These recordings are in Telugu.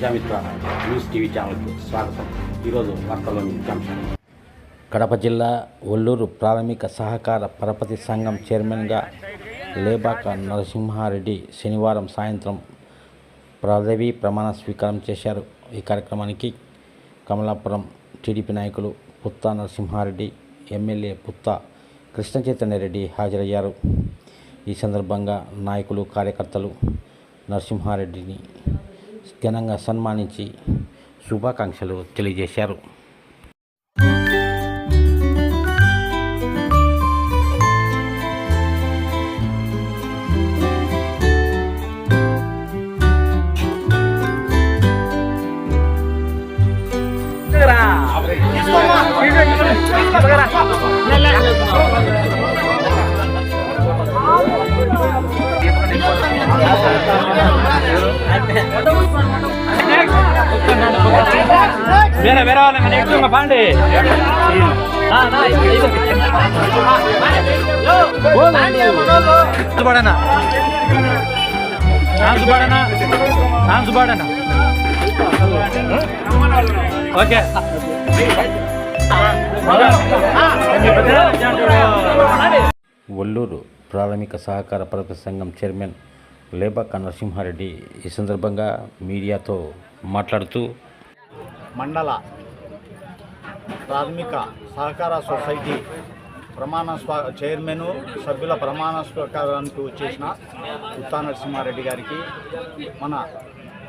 ప్రజామిత్ర న్యూస్ టీవీ ఛానల్కి స్వాగతం. ఈరోజు వార్తల్లోని ముఖ్యాంశాలు కడప జిల్లా ఒల్లూరు ప్రాథమిక సహకార పరపతి సంఘం చైర్మన్గా లేబాక నరసింహారెడ్డి శనివారం సాయంత్రం పదవీ ప్రమాణ స్వీకారం చేశారు. ఈ కార్యక్రమానికి కమలాపురం టీడీపీ నాయకులు పుత్తా నరసింహారెడ్డి ఎమ్మెల్యే పుత్తా కృష్ణ చైతన్యరెడ్డి హాజరయ్యారు. ఈ సందర్భంగా నాయకులు కార్యకర్తలు నరసింహారెడ్డిని ఘనంగా సన్మానించి శుభాకాంక్షలు తెలియజేశారు ఒల్లూరు ప్రాథమిక సహకార పరపతి సంఘం చైర్మన్ లేబాక నరసింహారెడ్డి ఈ సందర్భంగా మీడియాతో మాట్లాడుతూ మండల ప్రాథమిక సహకార సొసైటీ ప్రమాణ స్వా చైర్మన్ సభ్యుల ప్రమాణ స్వీకారానికి వచ్చేసిన పుత్తా నరసింహారెడ్డి గారికి మన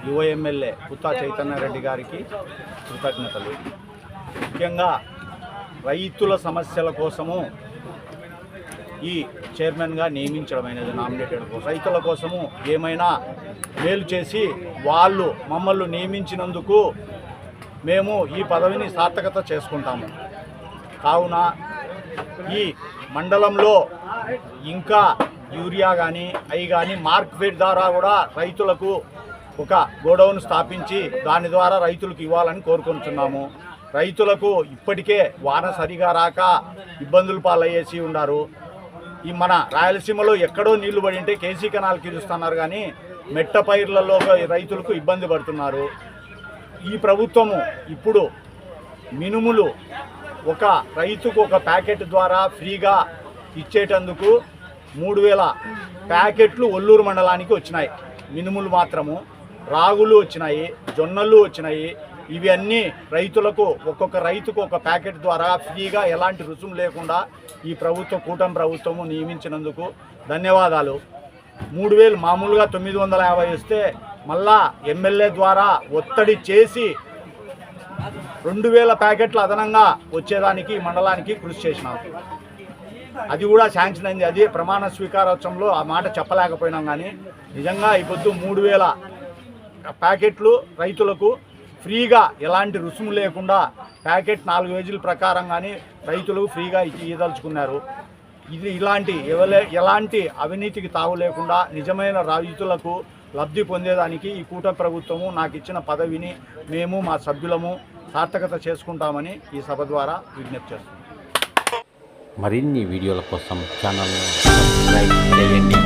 యువ ఎమ్మెల్యే పుత్తా చైతన్యారెడ్డి గారికి కృతజ్ఞతలు. ముఖ్యంగా రైతుల సమస్యల కోసము ఈ చైర్మన్గా నియమించడం అనేది నామినేటెడ్ కోసం రైతుల కోసము ఏమైనా మేలు చేసి వాళ్ళు మమ్మల్ని నియమించినందుకు మేము ఈ పదవిని సార్థకత చేసుకుంటాము. కావున ఈ మండలంలో ఇంకా యూరియా కానీ అవి కానీ మార్కెట్ ద్వారా కూడా రైతులకు ఒక గోడౌన్ స్థాపించి దాని ద్వారా రైతులకు ఇవ్వాలని కోరుకుంటున్నాము. రైతులకు ఇప్పటికే వాన సరిగా రాక ఇబ్బందులు పాలయ్యేసి ఉన్నారు ఈ మన రాయలసీమలో ఎక్కడో నీళ్ళు పడింటే కేసీ కెనాల్కి ఇస్తున్నారు కానీ మెట్ట పైర్లలో రైతులకు ఇబ్బంది పడుతున్నారు. ఈ ప్రభుత్వము ఇప్పుడు మినుములు ఒక రైతుకు ఒక ప్యాకెట్ ద్వారా ఫ్రీగా ఇచ్చేటందుకు మూడు వేల ప్యాకెట్లు ఒల్లూరు మండలానికి వచ్చినాయి. మినుములు మాత్రము రాగులు వచ్చినాయి జొన్నలు వచ్చినాయి. ఇవి అన్నీ రైతులకు ఒక్కొక్క రైతుకు ఒక ప్యాకెట్ ద్వారా ఫ్రీగా ఎలాంటి రుసుము లేకుండా ఈ ప్రభుత్వ కూటమి ప్రభుత్వము నియమించినందుకు ధన్యవాదాలు. మూడు వేలు మామూలుగా తొమ్మిది వందల యాభై వస్తే మళ్ళా ఎమ్మెల్యే ద్వారా ఒత్తిడి చేసి రెండు వేల ప్యాకెట్లు అదనంగా వచ్చేదానికి మండలానికి కృషి చేసినాం. అది కూడా శాంక్షన్ అయింది. అది ప్రమాణ స్వీకారోత్సవంలో ఆ మాట చెప్పలేకపోయినాం కానీ నిజంగా ఈ పొద్దు మూడు వేల ప్యాకెట్లు రైతులకు ఫ్రీగా ఎలాంటి రుసుము లేకుండా ప్యాకెట్ నాలుగు వేజీల ప్రకారం కానీ రైతులు ఫ్రీగా ఇచ్చి ఇది ఇలాంటి ఎవలే ఎలాంటి అవినీతికి తావు లేకుండా నిజమైన రైతులకు లబ్ధి పొందేదానికి ఈ కూటమి ప్రభుత్వము నాకు ఇచ్చిన పదవిని మేము మా సభ్యులము సార్థకత చేసుకుంటామని ఈ సభ ద్వారా విజ్ఞప్తి చేస్తున్నాం. మరిన్ని వీడియోల కోసం ఛానల్ను సబ్స్క్రైబ్ చేయండి.